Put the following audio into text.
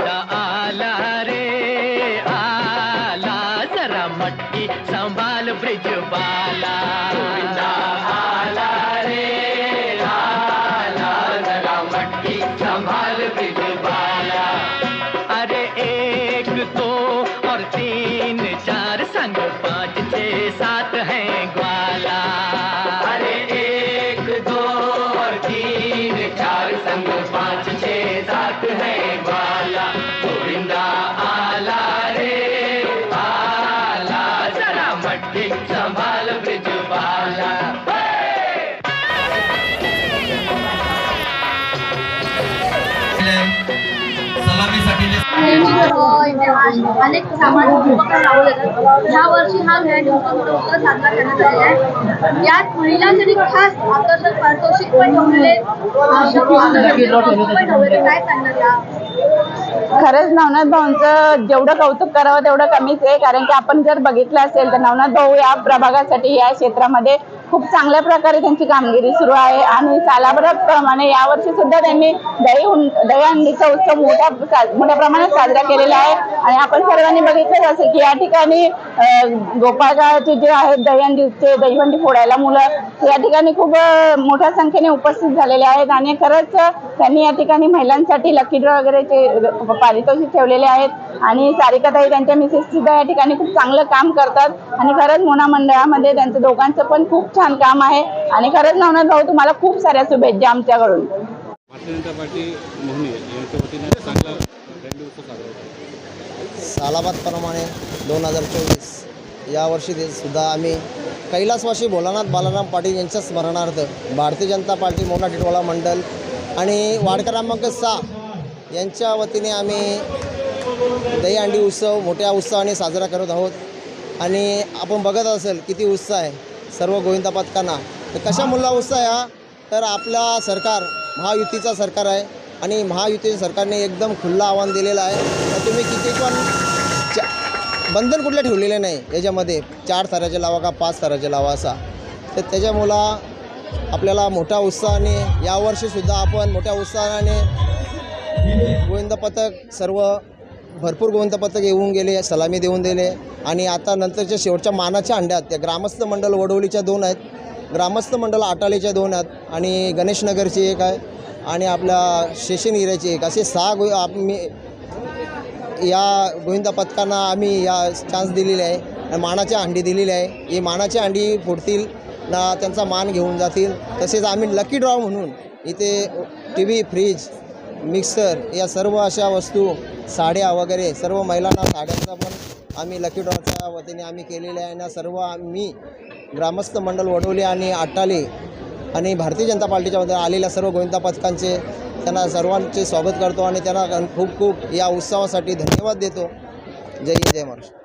गोविंदा आला रे आला. जरा मटकी संभाल ब्रिज बाला. जरा संभाल ब्रिज अनेक सामाजिक उपक्रम राबवले जातात ह्या वर्षी हा व्हॅन उपक्रम साजरा करण्यात आलेला आहे यात महिलांसाठी खास आकर्षक पारितोषिक पण ठेवलेले पण ठेवलेले काय सांगणार या खरंच नवनाथ भाऊंचं जेवढं कौतुक करावं तेवढं कमीच आहे कारण की आपण जर बघितलं असेल तर नवनाथ भाऊ या प्रभागासाठी या क्षेत्रामध्ये खूप चांगल्या प्रकारे त्यांची कामगिरी सुरू आहे आणि सालाभराप्रमाणे यावर्षी सुद्धा त्यांनी दही दहीहंडीचा उत्सव मोठ्या सा- मोठ्या प्रमाणात साजरा केलेला आहे. आणि आपण सर्वांनी बघितलंच असेल की या ठिकाणी अं, जे आहेत दहीहंडीचे दहीहंडी फोडायला मुलं या ठिकाणी खूप मोठ्या संख्येने उपस्थित झालेले आहेत आणि खरंच त्यांनी या ठिकाणी महिलांसाठी लकी ड्रॉ वगैरे पारितोषिक ठेवलेले आहेत. आणि सारिकाताई त्यांच्या मिसेस सुद्धा या ठिकाणी खूप चांगलं काम करतात. आणि खरंच मोना मंडळामध्ये त्यांचं दोघांचं पण खूप छान काम आहे आणि खरंच नवनाथ भाऊ तुम्हाला खूप साऱ्या शुभेच्छा आमच्याकडून. भारतीय जनता पार्टी मोहनी यांच्या वतीने चांगला रॅली उत्सव साजरा होत. आहे सालाबादप्रमाणे दोन हजार चोवीस यावर्षी ते सुद्धा आम्ही कैलासवासी भोलानाथ बालाराम पाटील यांच्या स्मरणार्थ भारतीय जनता पार्टी मोना टिटवाळा मंडल आणि वार्ड क्रमांक सहा यांच्या वतीने आम्ही दहीहंडी उत्सव मोठ्या उत्साहाने साजरा करत आहोत. आणि आपण बघत असेल किती उत्साह आहे. सर्व गोविंदा पथकांना तर कशामुळं उत्साह आहे हा? तर आपला सरकार महायुतीचा सरकार आहे आणि महायुतीच्या सरकारने एकदम खुल्ला आव्हान दिलेलं आहे. तर तुम्ही किती पण चा बंधन कुठलं ठेवलेले नाही याच्यामध्ये. चार थराचे लावा का पाच थराचे लावा असा. तर त्याच्यामुळं आपल्याला मोठ्या उत्साहाने यावर्षीसुद्धा आपण मोठ्या उत्साहाने गोविंद पथक सर्व भरपूर गोविंद येऊन गेले सलामी देऊन दिले. आणि आता नंतरच्या शेवटच्या मानाच्या अंड्यात त्या ग्रामस्थ मंडळ वडोलीच्या दोन आहेत. ग्रामस्थ मंडळ आटालीच्या दोन आहेत. आणि गणेशनगरची एक आहे. आणि आपल्या शेषनिराची एक. असे सहा गो आम्ही या गोविंदा पथकांना आम्ही या चान्स दिलेले आहे. आणि मानाची अंडी दिलेली आहे. ही मानाची अंडी फोडतील ना त्यांचा मान घेऊन जातील. तसेच आम्ही लकी ड्रॉ म्हणून इथे टी व्ही फ्रीज मिक्सर या सर्व अशा वस्तू साड्या वगैरे सर्व महिलांना साड्यांचा पण आम्ही लकी ड्रॉच्या वतीने आम्ही केलेले आहे. ना सर्व आम्ही ग्रामस्थ मंडळ वडोली आणि आटाली आणि भारतीय जनता पार्टीच्या वतीने आलेल्या सर्व गोविंदा पथकांचे त्यांना सर्वांचे स्वागत करतो आणि त्यांना खूप खूप या उत्सवासाठी धन्यवाद देतो. जय हिंद जय महाराष्ट्र.